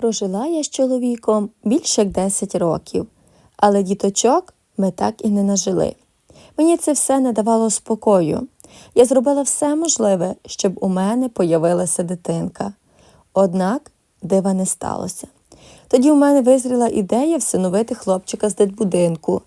Прожила я з чоловіком більше як 10 років, але діточок ми так і не нажили. Мені це все не давало спокою. Я зробила все можливе, щоб у мене появилася дитинка. Однак дива не сталося. Тоді у мене визріла ідея всиновити хлопчика з дитбудинку.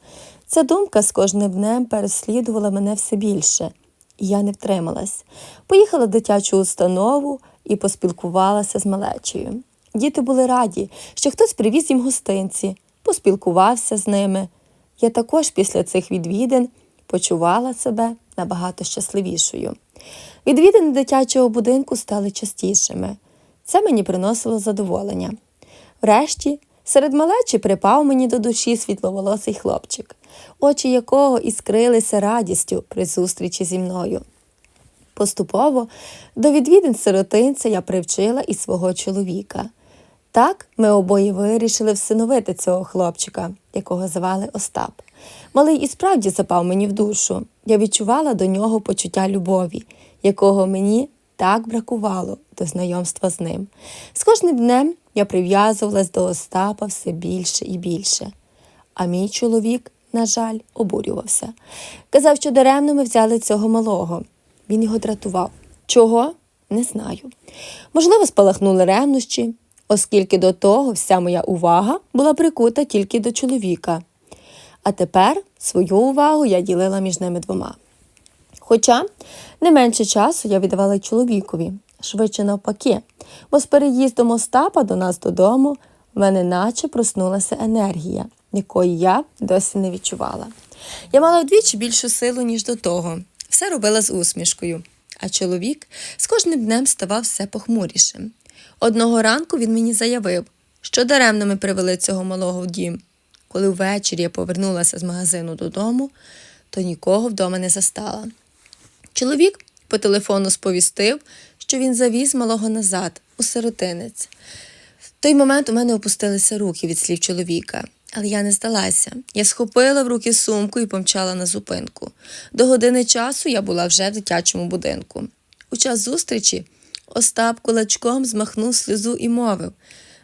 Ця думка з кожним днем переслідувала мене все більше, і я не втрималась. Поїхала в дитячу установу і поспілкувалася з малечею. Діти були раді, що хтось привіз їм гостинці, поспілкувався з ними. Я також після цих відвідин почувала себе набагато щасливішою. Відвідини дитячого будинку стали частішими. Це мені приносило задоволення. Врешті, серед малечі припав мені до душі світловолосий хлопчик, очі якого іскрилися радістю при зустрічі зі мною. Поступово до відвідин сиротинця я привчила і свого чоловіка. Так ми обоє вирішили всиновити цього хлопчика, якого звали Остап. Малий і справді запав мені в душу. Я відчувала до нього почуття любові, якого мені так бракувало до знайомства з ним. З кожним днем я прив'язувалась до Остапа все більше і більше. А мій чоловік, на жаль, обурювався. Казав, що даремно ми взяли цього малого. Він його дратував. Чого? Не знаю. Можливо, спалахнули ревнощі, оскільки до того вся моя увага була прикута тільки до чоловіка. А тепер свою увагу я ділила між ними двома. Хоча не менше часу я віддавала чоловікові, швидше навпаки, бо з переїздом Остапа до нас додому в мене наче проснулася енергія, якої я досі не відчувала. Я мала вдвічі більшу силу, ніж до того. Все робила з усмішкою, а чоловік з кожним днем ставав все похмурішим. Одного ранку він мені заявив, що даремно ми привели цього малого в дім. Коли ввечері я повернулася з магазину додому, то нікого вдома не застала. Чоловік по телефону сповістив, що він завіз малого назад, у сиротинець. В той момент у мене опустилися руки від слів чоловіка, але я не здалася. Я схопила в руки сумку і помчала на зупинку. До години часу я була вже в дитячому будинку. У час зустрічі Остап кулачком змахнув сльозу і мовив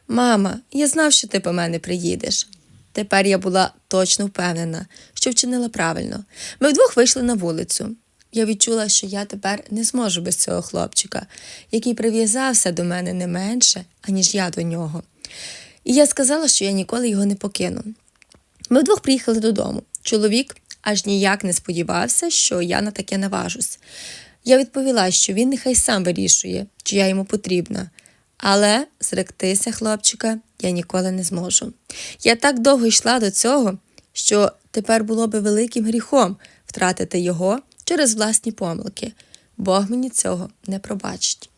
Мама, я знав, що ти по мене приїдеш. Тепер я була точно впевнена, що вчинила правильно. Ми вдвох вийшли на вулицю. Я відчула, що я тепер не зможу без цього хлопчика, який прив'язався до мене не менше, аніж я до нього. І я сказала, що я ніколи його не покину. Ми вдвох приїхали додому. Чоловік аж ніяк не сподівався, що я на таке наважусь. Я відповіла, що він нехай сам вирішує, чи я йому потрібна. Але зректися хлопчика я ніколи не зможу. Я так довго йшла до цього, що тепер було би великим гріхом втратити його через власні помилки. Бог мені цього не пробачить.